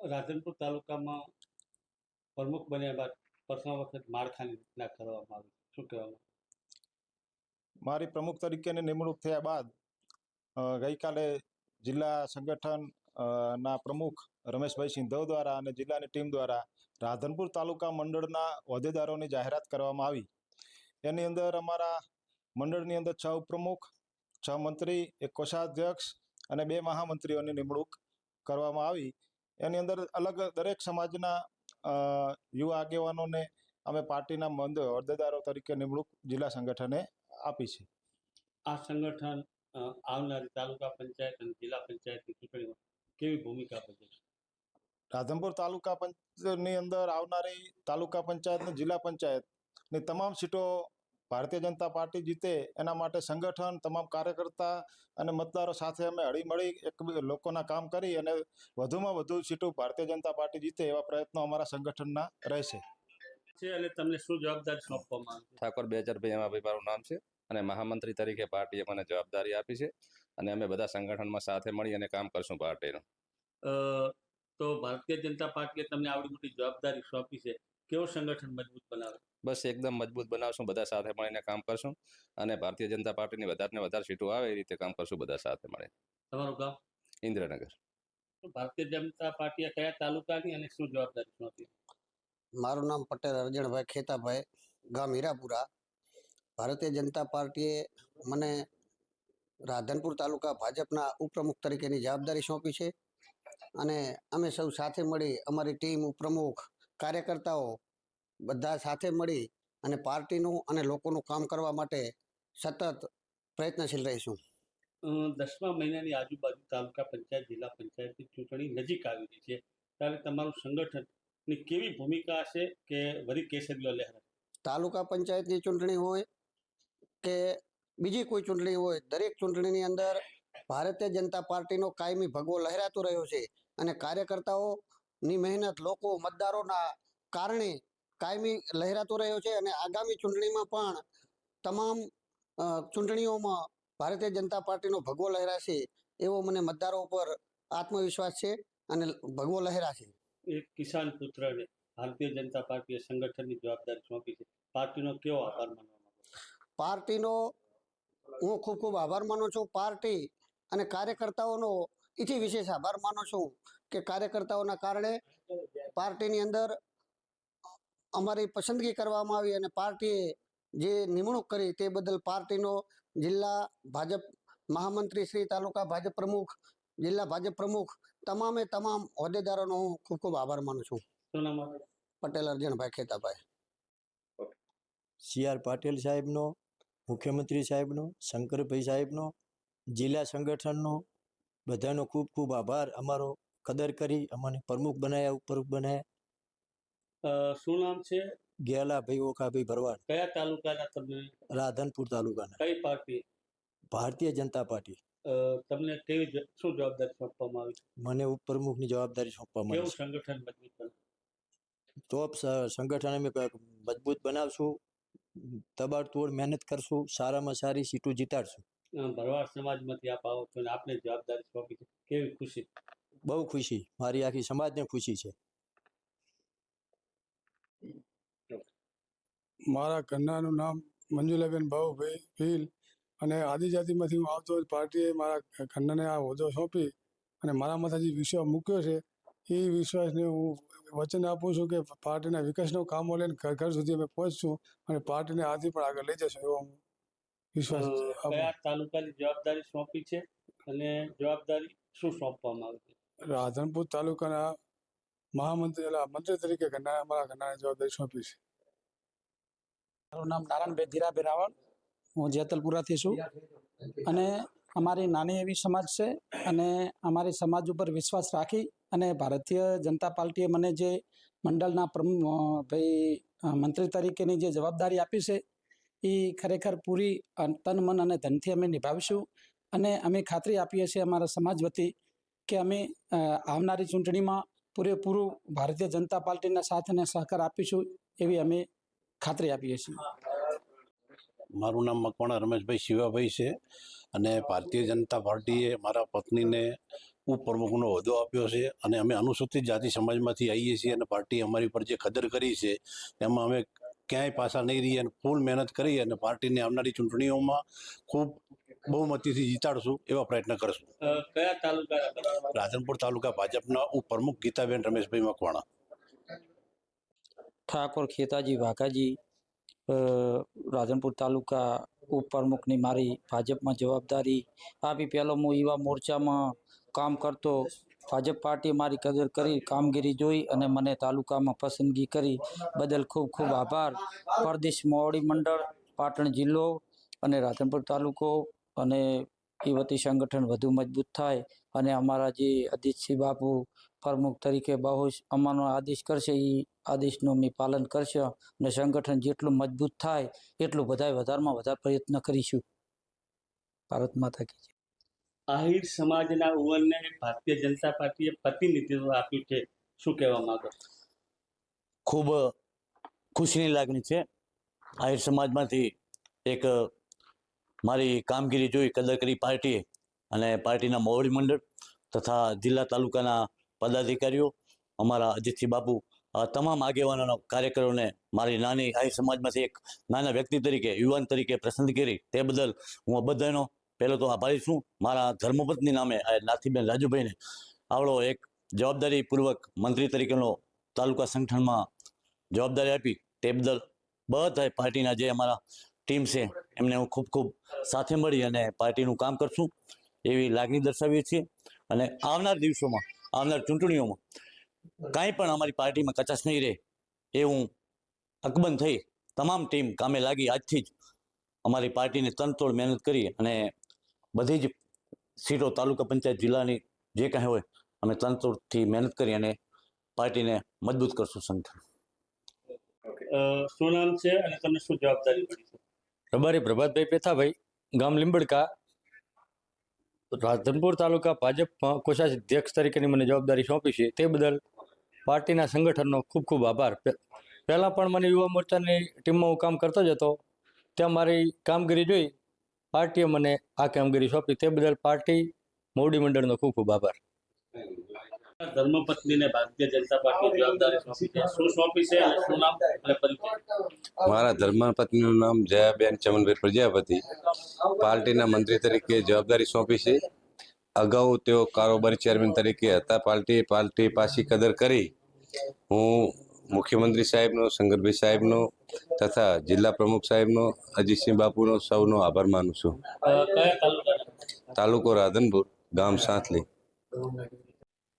રાધનપુર તાલુકામાં પ્રમુખ બન્યા બાદ પ્રથમ વખત માળખાની રચના કરવામાં આવી. શું કહેવામાં મારી પ્રમુખ તરીકેની નિમણૂક થયા બાદ ગઈકાલે જિલ્લા સંગઠન ના પ્રમુખ રમેશભાઈ સિંધવ દ્વારા અને જિલ્લાની ટીમ દ્વારા રાધનપુર તાલુકા મંડળના હોદ્દેદારોની જાહેરાત કરવામાં આવી. એની અંદર અમારા મંડળની અંદર છ ઉપપ્રમુખ, છ મંત્રી, એક કોષાધ્યક્ષ અને બે મહામંત્રીઓની નિમણૂક કરવામાં આવી. એની અંદર અલગ દરેક સમાજના યુવા આગેવાનોને અમે પાર્ટીના મંદ હોદ્દેદારો તરીકે નિમણૂક જિલ્લા સંગઠને આપી છે. આ સંગઠન આવનારી તાલુકા પંચાયત અને જિલ્લા પંચાયતની ચૂંટણીમાં કેવી ભૂમિકા ભજવશે રાધનપુર તાલુકા પંચની અંદર આવનારી તાલુકા પંચાયત અને જિલ્લા પંચાયતની તમામ સીટો ભારતીય જનતા પાર્ટી જીતે એના માટે સંગઠન તમામ કાર્યકર્તા અને મતદારો સાથે અમે હળીમળી એક લોકોના કામ કરી અને વધુમાં વધુ સીટો ભારતીય જનતા પાર્ટી જીતે એવા પ્રયત્નો અમારા સંગઠનના રહેશે. છે અને તમને શું જવાબદારી સોંપવામાં આવી? છે ઠાકોર બેચરભાઈ એમાભાઈ મારું નામ છે અને મહામંત્રી તરીકે પાર્ટીએ મને જવાબદારી આપી છે અને અમે બધા સંગઠનમાં સાથે મળી અને કામ કરશું પાર્ટીનું. અ, તો ભારતીય જનતા પાર્ટીએ તમને આવડી મોટી જવાબદારી સોંપી છે. કેવું સંગઠન મજબૂત બનાવે? બસ એકદમ મજબૂત બનાવશું બધા સાથે મળીને કામ કરશું અને ભારતીય જનતા પાર્ટીની વધારે વધારે સીટો આવે એ રીતે કામ કરશું બધા સાથે મળીને. તમારું ગામ? ઇન્દ્રનગર. તો ભારતીય જનતા પાર્ટીએ કયા તાલુકાની અને શું જવાબદારી સોંપી મારું નામ પટેલ અરજણભાઈ ખેતાભાઈ ગામ હીરાપુરા. ભારતીય જનતા પાર્ટીએ મને રાધનપુર તાલુકા ભાજપના ઉપપ્રમુખ તરીકેની જવાબદારી સોંપી છે અને અમે સૌ સાથે મળી અમારી ટીમ ઉપપ્રમુખ કાર્યકર્તાઓ બધા સાથે મળી અને પાર્ટીનું અને લોકોનું કામ કરવા માટે સતત પ્રયત્નશીલ રહીશું. દસમા મહિનાની આજુબાજુ તાલુકા પંચાયત જિલ્લા પંચાયતની ચૂંટણી નજીક આવી રહી છે. ત્યારે તમારું સંગઠનની કેવી ભૂમિકા હશે કે વરી કેસરીઓ લહેરા તાલુકા પંચાયતની ચૂંટણી હોય કે બીજી કોઈ ચૂંટણી હોય દરેક ચૂંટણીની અંદર ભારતીય જનતા પાર્ટીનો કાયમી ભગવો લહેરાતો રહ્યો છે અને કાર્યકર્તાઓની મહેનત લોકો મતદારોના કારણે કાયમી લહેરાતો રહ્યો છે અને આગામી ચૂંટણીમાં પણ તમામ ચૂંટણીઓમાં ભારતીય જનતા પાર્ટીનો ભગવો લહેરાશે એવો મને મતદારો ઉપર આત્મવિશ્વાસ છે અને ભગવો લહેરાશે. એક કિસાન પુત્રને ભારતીય જનતા પાર્ટીએ સંગઠનની જવાબદારી સોંપી છે. પાર્ટીનો કેવો આભાર માનવામાં પાર્ટીનો હું ખૂબ ખૂબ આભાર માનું છું. પાર્ટી અને કાર્યકર્તાઓનો એથી વિશેષ આભાર માનું છું કે કાર્યકર્તાઓના કારણે પાર્ટીની અંદર અમારી પસંદગી કરવામાં આવી અને પાર્ટીએ જે નિમણૂક કરી તે બદલ પાર્ટીનો જિલ્લા ભાજપ મહામંત્રી શ્રી તાલુકા ભાજપ પ્રમુખ જિલ્લા ભાજપ પ્રમુખ તમામે તમામ હોદ્દેદારોનો હું ખૂબ ખૂબ આભાર માનું છું. પટેલ અરજણભાઈ ખેતાભાઈ. સી આર પાટીલ સાહેબનો મુખ્યમંત્રી સાહેબનો શંકરભાઈ સાહેબનો જિલ્લા સંગઠનનો બધાનો ખૂબ ખૂબ આભાર. અમારો કદર કરી અમને પ્રમુખ બનાવ્યા ઉપપ્રમુખ બનાવ્યા શું નામ છે? ગેલાભાઈ ઓખાભાઈ ભરવાડ. કયા તાલુકાના તમને રાધનપુર તાલુકાના. કઈ પાર્ટી? ભારતીય જનતા પાર્ટી. તમને કેવી શું જવાબદારી સોંપવામાં આવી મને ઉપપ્રમુખની જવાબદારી સોંપવામાં આવી છે. સંગઠન મજબૂત તો સંગઠન અમે મજબૂત બનાવશું. તબાડતોડ મહેનત કરશું. સારામાં સારી સીટો જીતાડશું. ભરવાડ સમાજમાંથી આપ આવો છો અને આપને જવાબદારી સોંપી છે. કેવી ખુશી? બહુ ખુશી. મારી આખી સમાજને ખુશી છે. મારા કન્યાનું નામ મંજુલાબેન ભાઉભાઈ ભીલ અને આદિજાતિમાંથી હું આવતો પાર્ટીએ મારા કન્યાને આ હોદ્દો સોંપી અને મારા માથે જે વિશ્વાસ મૂક્યો છે. એ વિશ્વાસને હું વચન આપું છું કે પાર્ટીના વિકાસનો કામો લઈને ઘર ઘર સુધી અમે પહોંચશું અને પાર્ટીને આથી પણ આગળ લઈ જશું એવો વિશ્વાસ તાલુકાની જવાબદારી સોંપી છે અને જવાબદારી શું સોંપવામાં આવી છે? રાધનપુર તાલુકાના મહામંત્રી મંત્રી તરીકે કન્યા મારા કન્યાને જવાબદારી સોંપી છે. મારું નામ નારાયણભાઈ ધીરાભાઈ રાવળ. હું જેતલપુરાથી છું. અને અમારી નાની એવી સમાજ છે અને અમારી સમાજ ઉપર વિશ્વાસ રાખી અને ભારતીય જનતા પાર્ટીએ મને જે મંડળના પ્રમુખ ભાઈ મંત્રી તરીકેની જે જવાબદારી આપી છે એ ખરેખર પૂરી તન, મન અને ધનથી અમે નિભાવીશું. અને અમે ખાતરી આપીએ છીએ અમારા સમાજ વતી કે અમે આવનારી ચૂંટણીમાં પૂરેપૂરું ભારતીય જનતા પાર્ટીના સાથ અને સહકાર આપીશું એવી અમે ખાતરી આપીએ છીએ. મારું નામ મકવાણા રમેશભાઈ શિવાભાઈ છે અને ભારતીય જનતા પાર્ટીએ મારા પત્નીને ઉપપ્રમુખનો હોદ્દો આપ્યો છે અને અમે અનુસૂચિત જાતિ સમાજમાંથી આવીએ છીએ અને પાર્ટી અમારી પર જે કદર કરી છે એમાં અમે ક્યાંય પાછા નહીં રહીએ અને ફૂલ મહેનત કરી અને પાર્ટીને આવનારી ચૂંટણીઓમાં ખૂબ બહુમતીથી જીતાડશું એવા પ્રયત્ન કરશું. કયા તાલુકા રાધનપુર તાલુકા ભાજપના ઉપપ્રમુખ ગીતાબેન રમેશભાઈ મકવાણા. ઠાકોર ખેતાજી વાઘાજી રાધનપુર તાલુકા ઉપપ્રમુખની મારી ભાજપમાં જવાબદારી આપી. પહેલો હું યુવા મોરચામાં કામ કરતો, ભાજપ પાર્ટીએ મારી કદર કરી, કામગીરી જોઈ અને મને તાલુકામાં પસંદગી કરી. બદલ ખૂબ ખૂબ આભાર. પરદેશ મોવડી મંડળ, પાટણ જિલ્લો અને રાધનપુર તાલુકો અને એ વતી સંગઠન વધુ મજબૂત થાય અને અમારા જે અજીતસિંહ બાપુ પ્રમુખ તરીકે બહુ જ અમારો આદેશ કરશે. એ આદેશનું અમે પાલન કરશે અને સંગઠન જેટલું મજબૂત થાય એટલું બધાય વધારમાં વધારે પ્રયત્ન કરીશું. ભારત માતા કી. આહિર સમાજના ઉવનને ભારતીય જનતા પાર્ટીએ પ્રતિનિધિત્વ આપ્યું છે. શું કહેવા માંગો ખૂબ ખુશીની લાગણી છે. આહિર સમાજમાંથી એક મારી કામગીરી જોઈ કદર કરી પાર્ટીએ અને પાર્ટીના મોવડી મંડળ તથા જિલ્લા તાલુકાના પદાધિકારીઓ, અમારા અજીતસિંહ બાપુ, આ તમામ આગેવાનોના કાર્યકરોને મારી નાની આહિર સમાજમાંથી એક નાના વ્યક્તિ તરીકે, યુવાન તરીકે પસંદ કરી. તે બદલ હું બધાનો પહેલો તો આભારી છું. મારા ધર્મપત્ની નામે નાથીબેન રાજુભાઈને આવડો એક જવાબદારીપૂર્વક મંત્રી તરીકેનો તાલુકા સંગઠનમાં જવાબદારી આપી. તે બદલ બધા પાર્ટીના જે અમારા ટીમ છે, એમને હું ખૂબ ખૂબ સાથે મળી અને પાર્ટીનું કામ કરશું એવી લાગણી દર્શાવીએ છીએ. અને આવનાર દિવસોમાં આવનાર ચૂંટણીઓમાં. કાંઈ પણ અમારી પાર્ટીમાં કચાશ નહીં રહે એ હું અકબંધ થઈ તમામ ટીમ કામે લાગી. આજથી જ અમારી પાર્ટીને તનતોડ મહેનત કરી અને બધી જ સીટો તાલુકા પંચાયત જિલ્લાની જે કાંઈ હોય અમે તનતોડથી મહેનત કરી અને પાર્ટીને મજબૂત કરશું સંગઠન. અ, શું નામ છે અને તમને શું જવાબદારી મળી છે? રબારી પ્રભાતભાઈ પેથાભાઈ ગામ લીંબડકા. રાધનપુર તાલુકા ભાજપમાં કોષાધ્યક્ષ તરીકેની મને જવાબદારી સોંપી છે. તે બદલ પાર્ટીના સંગઠનનો ખૂબ ખૂબ આભાર. પહેલાં પણ મને યુવા મોરચાની ટીમમાં હું કામ કરતો જ હતો. ત્યાં મારી કામગીરી જોઈ પાર્ટીએ મને આ કામગીરી સોંપી. તે બદલ પાર્ટી મોવડી મંડળનો ખૂબ ખૂબ આભાર. ધર્મપત્નીને ભારતીય જનતા પાર્ટી જવાબદારી સોંપી છે. શું સોંપી છે અને શું નામ અને પરિચય? મારા ધર્મપત્નીનું નામ જયાબેન ચમનભાઈ પ્રજાપતિ પાર્ટીના મંત્રી તરીકે જવાબદારી સોંપી છે. અગાઉ તેઓ કારોબારી ચેરમેન તરીકે હતા. પાર્ટી પાર્ટી પાછી કદર કરી. હું મુખ્યમંત્રી સાહેબનો શંકરભાઈ સાહેબનો તથા જિલ્લા પ્રમુખ સાહેબનો અજીતસિંહ બાપુનો સૌનો આભાર માનું છું. તાલુકો રાધનપુર ગામ સાંથલી.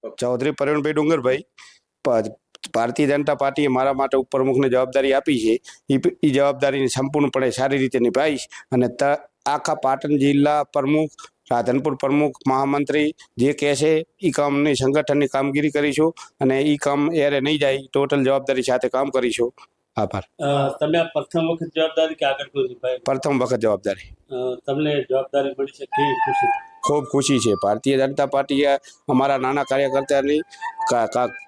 ચૌધરી પ્રવીણભાઈ ડુંગરભાઈ ભારતીય જનતા પાર્ટીએ મારા માટે ઉપપ્રમુખની જવાબદારી આપી છે. એ જવાબદારીને સંપૂર્ણપણે સારી રીતે નિભાવીશ અને આખા પાટણ જિલ્લા પ્રમુખ રાધનપુર પ્રમુખ મહામંત્રી જે કહેશે એ કામની સંગઠનની કામગીરી કરીશું અને એ કામ એરે નહીં જાય ટોટલ જવાબદારી સાથે કામ કરીશું. આભાર. તમે આ પ્રથમ વખત જવાબદારી કે આગળ પ્રથમ વખત જવાબદારી. તમને જવાબદારી મળી છે કેવી ખુશી? ખૂબ ખુશી છે. ભારતીય જનતા પાર્ટીએ અમારા નાના કાર્યકર્તાની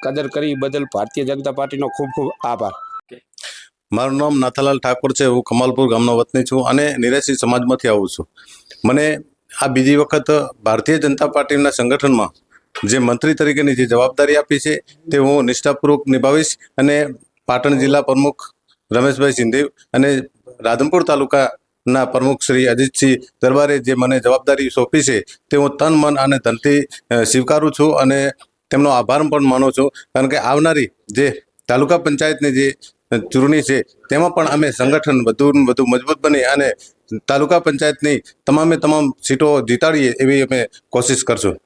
કદર કરી બદલ ભારતીય જનતા પાર્ટીનો ખૂબ ખૂબ આભાર. મારું નામ નાથાલાલ ઠાકોર છે. હું કમાલપુર ગામનો વતની છું અને નિરાશી સમાજમાંથી આવું છું. મને આ બીજી વખત ભારતીય જનતા પાર્ટીના સંગઠનમાં જે મંત્રી તરીકેની જે જવાબદારી આપી છે તે હું નિષ્ઠાપૂર્વક નિભાવીશ અને પાટણ જિલ્લા પ્રમુખ રમેશભાઈ સિંધે અને રાધનપુર તાલુકાના પ્રમુખ શ્રી અજીતસિંહ દરબારે જે મને જવાબદારી સોંપી છે, તે હું તન મન અને ધનથી સ્વીકારું છું અને તેમનો આભાર પણ માનું છું. કારણ કે આવનારી જે તાલુકા પંચાયતની જે ચૂંટણી છે, તેમાં પણ અમે સંગઠન વધુ વધુ મજબૂત બની અને તાલુકા પંચાયતની તમામે તમામ સીટો જીતાડીએ એવી અમે કોશિશ કરશું.